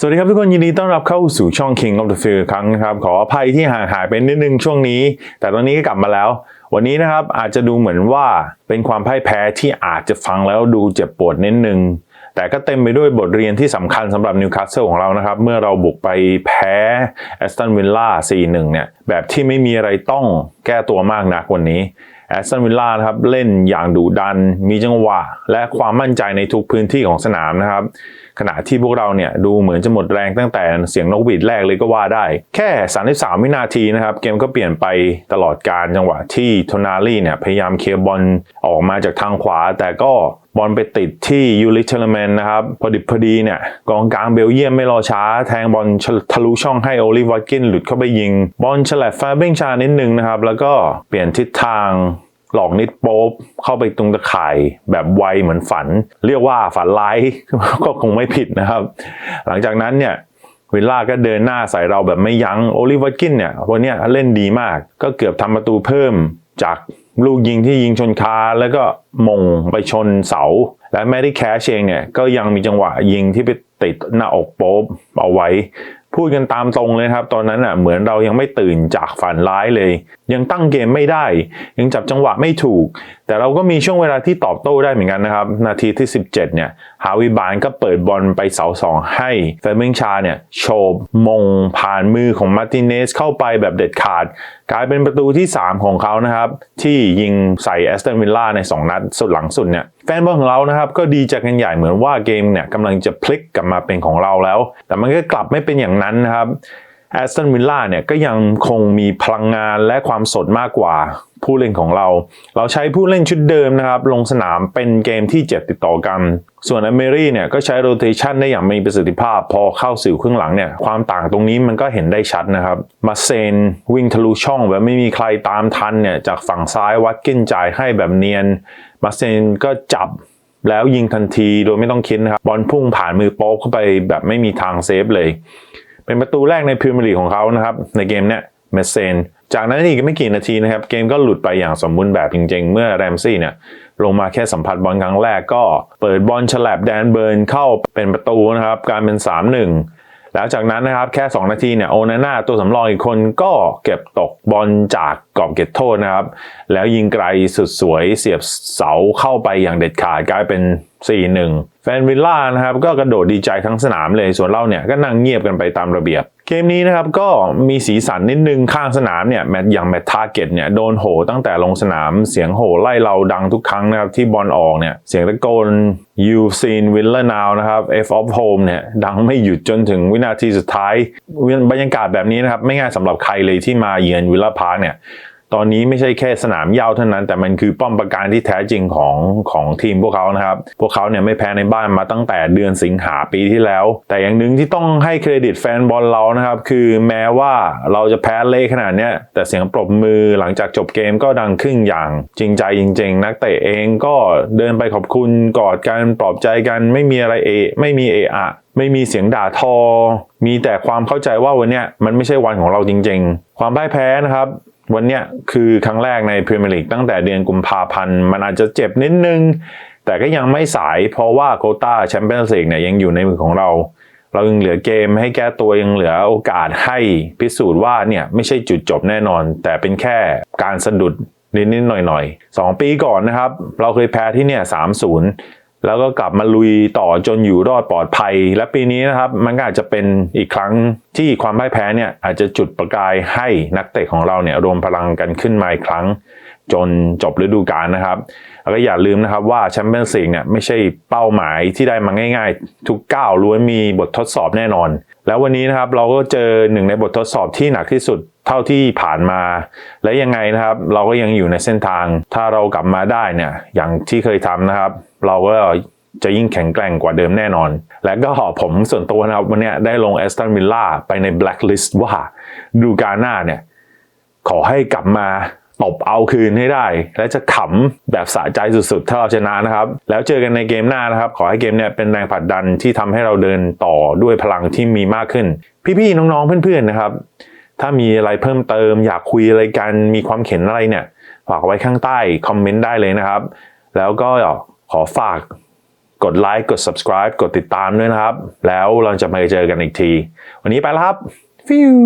สวัสดีครับทุกคนยินดีต้อนรับเข้าสู่ช่อง King of the Field ครั้งนะครับ ขออภัยที่ห่างหายไปนิดนึงช่วงนี้ แต่ตอนนี้ก็กลับมาแล้ว วันนี้นะครับอาจจะดูเหมือนว่าเป็นความพ่ายแพ้ที่อาจจะฟังแล้วดูเจ็บปวดนิดนึง แต่ก็เต็มไปด้วยบทเรียนที่สำคัญสำหรับนิวคาสเซิลของเรานะครับ เมื่อเราบุกไปแพ้แอสตันวิลล่า 4-1 เนี่ย แบบที่ไม่มีอะไรต้องแก้ตัวมากนักวันนี้แอสตันวิลล่านะครับเล่นอย่างดุดัน มีจังหวะ และความมั่นใจในทุกพื้นที่ของสนามนะครับ ขณะที่พวกเราเนี่ยดูเหมือนจะหมดแรงตั้งแต่เสียงนกหวีดแรกเลยก็ว่าได้ แค่ 33 วินาทีนะครับ เกมก็เปลี่ยนไปตลอดการจังหวะที่โทนาลี่เนี่ยพยายามเคลียร์บอลออกมาจากทางขวา แต่ก็บอลไปติดที่ยูริเทเลแมนนะครับ พอดิบพอดีเนี่ยกองกลางเบลเยียมไม่รอช้า แทงบอลทะลุช่องให้โอลิวัตกินหลุดเข้าไปยิง บอลฉลับฟาเบ้งชานิดนึงนะครับ แล้วก็เปลี่ยนทิศทาง หลอกนิดโป๊บเข้าไปตรงตะข่ายแบบไวเหมือนฝัน เรียกว่าฝันร้ายก็คงไม่ผิดนะครับ หลังจากนั้นเนี่ยวิลล่าก็เดินหน้าใส่เราแบบไม่ยัง้งโอลิฟวัตกินเนี่ยวันเนี้ยเล่นดีมาก ก็เกือบทำประตูเพิ่มจากลูกยิงที่ยิงชนคาแล้วก็มงไปชนเสา และแมรี่แคชเองเนี่ยก็ยังมีจังหวะยิงที่ไปติดหน้าอกโป๊บเอาไว้ พูดกันตามตรงเลยครับ ตอนนั้นอะเหมือนเรายังไม่ตื่นจากฝันร้ายเลย ยังตั้งเกมไม่ได้ ยังจับจังหวะไม่ถูก แต่เราก็มีช่วงเวลาที่ตอบโต้ได้เหมือนกันนะครับ นาทีที่ 17 เนี่ย ฮาวิบานก็เปิดบอลไปเสาสองให้เฟรมิงชาเนี่ยโฉบมงผ่านมือของมาร์ติเนสเข้าไปแบบเด็ดขาดกลายเป็นประตูที่ 3 ของเขานะครับ ที่ยิงใส่แอสตันวิลล่าใน 2 นัดสุดหลังสุดเนี่ยแฟนบอลของเรานะครับก็ดีใจกันใหญ่เหมือนว่าเกมเนี่ยกำลังจะพลิกกลับมาเป็นของเราแล้ว แต่มันก็กลับไม่เป็นอย่างนั้นนะครับ แอสตันวิลล่าเนี่ยก็ยังคงมีพลังงานและความสดมากกว่าผู้เล่นของเรา เราใช้ผู้เล่นชุดเดิมนะครับ ลงสนามเป็นเกมที่ 7 ติดต่อกัน ส่วนอเมรี่เนี่ยก็ใช้โรเตชันได้อย่างมีประสิทธิภาพ พอเข้าสู่ครึ่งหลังเนี่ยความต่างตรงนี้มันก็เห็นได้ชัดนะครับ มาเซนวิ่งทะลุช่องแบบไม่มีใครตามทันเนี่ยจากฝั่งซ้ายวัดกินจ่ายให้แบบเนียน มาเซนก็จับแล้วยิงทันทีโดยไม่ต้องคิดนะครับบอลพุ่งผ่านมือโป๊กเข้าไปแบบไม่มีทางเซฟเลย เป็นประตูแรกในพรีเมียร์ลีกของเขานะครับในเกมเนี้ยเมสเซนจากนั้นอีกไม่กี่นาทีนะครับเกมก็หลุดไปอย่างสมบูรณ์แบบจริงๆ เมื่อแรมซี่เนี่ยลงมาแค่สัมผัสบอลครั้งแรกก็เปิดบอลฉลับแดนเบิร์นเข้าเป็นประตูนะครับการเป็น 3-1แล้วจากนั้นนะครับแค่ 2 นาทีเนี่ยโอนาน่าตัวสำรองอีกคนก็เก็บตกบอลจากกรอบเขตโทษนะครับ แล้วยิงไกลสุดสวยเสียบเสาเข้าไปอย่างเด็ดขาดกลายเป็น 4-1 แฟนวิลล่านะครับก็กระโดดดีใจทั้งสนามเลยส่วนเราเนี่ยก็นั่งเงียบกันไปตามระเบียบ เกมนี้นะครับก็มีสีสันนิดนึงข้างสนามเนี่ยแมตอย่างแมตทาร์เก็ตเนี่ยโดนโหตั้งแต่ลงสนามเสียงโห่ไล่เราดังทุกครั้งนะครับที่บอลออกเนี่ยเสียงตะโกน you've seen Villa now นะครับ F of home เนี่ยดังไม่หยุดจนถึงวินาทีสุดท้ายบรรยากาศแบบนี้นะครับไม่ง่ายสำหรับใครเลยที่มาเยือนวิลล่าพาร์คเนี่ย ตอนนี้ไม่ใช่แค่สนามหญ้าเท่านั้น แต่มันคือป้อมปราการที่แท้จริงของของทีมพวกเขานะครับ พวกเขาเนี่ยไม่แพ้ในบ้านมาตั้งแต่เดือนสิงหาปีที่แล้ว แต่อย่างหนึ่งที่ต้องให้เครดิตแฟนบอลเรานะครับ คือแม้ว่าเราจะแพ้เละขนาดเนี้ยแต่เสียงปรบมือหลังจากจบเกมก็ดังขึ้นอย่างจริงใจจริง ๆ นักเตะเองก็เดินไปขอบคุณกอดกันปลอบใจกันไม่มีอะไรเอะไม่มีเอะอะไม่มีเสียงด่าทอ มีแต่ความเข้าใจว่าวันนี้มันไม่ใช่วันของเราจริง ๆ ความพ่ายแพ้นะครับ วันเนี้ยคือครั้งแรกในพรีเมียร์ลีกตั้งแต่เดือนกุมภาพันธ์มันอาจจะเจ็บนิดนึง แต่ก็ยังไม่สายเพราะว่าโคต้าแชมเปี้ยนส์ลีกเนี่ยยังอยู่ในมือของเรา เรายังเหลือเกมให้แก้ตัวยังเหลือโอกาสให้พิสูจน์ว่าเนี่ยไม่ใช่จุดจบแน่นอน แต่เป็นแค่การสะดุดนิดๆหน่อยๆ2ปีก่อนนะครับ เราเคยแพ้ที่เนี่ย3-0 แล้วก็กลับมาลุยต่อจนอยู่รอดปลอดภัย และปีนี้นะครับมันก็อาจจะเป็นอีกครั้งที่ความพ่ายแพ้เนี่ยอาจจะจุดประกายให้นักเตะของเราเนี่ยรวมพลังกันขึ้นมาอีกครั้ง จนจบฤดูกาลนะครับแล้วก็อย่าลืมนะครับว่าแชมเปี้ยนส์ลีกเนี่ยไม่ใช่เป้าหมายที่ได้มาง่ายๆ ทุกก้าวล้วนมีบททดสอบแน่นอน แล้ววันนี้นะครับเราก็เจอหนึ่งในบททดสอบที่หนักที่สุดเท่าที่ผ่านมา และยังไงนะครับ เราก็ยังอยู่ในเส้นทาง ถ้าเรากลับมาได้เนี่ยอย่างที่เคยทำนะครับ เราก็จะยิ่งแข็งแกร่งกว่าเดิมแน่นอน และก็ผมส่วนตัวนะครับวันนี้ได้ลงแอสตันวิลล่าไปในแบล็คลิสต์ว่าดูกาหน้าเนี่ย ขอให้กลับมาตบเอาคืนให้ได้ และจะขำแบบสะใจสุดๆ ถ้าเราชนะนะครับ แล้วเจอกันในเกมหน้านะครับ ขอให้เกมเนี่ยเป็นแรงผลักดันที่ทำให้เราเดินต่อด้วยพลังที่มีมากขึ้น พี่ๆน้องๆเพื่อนๆนะครับ ถ้ามีอะไรเพิ่มเติม อยากคุยอะไรกันมีความเข็นอะไรเนี่ยฝากไว้ข้างใต้คอมเมนต์ได้เลยนะครับ แล้วก็ ขอฝากกดไลค์กด subscribe กดติดตามด้วยนะครับ แล้วเราจะมาเจอกันอีกที วันนี้ไปแล้วครับฟิว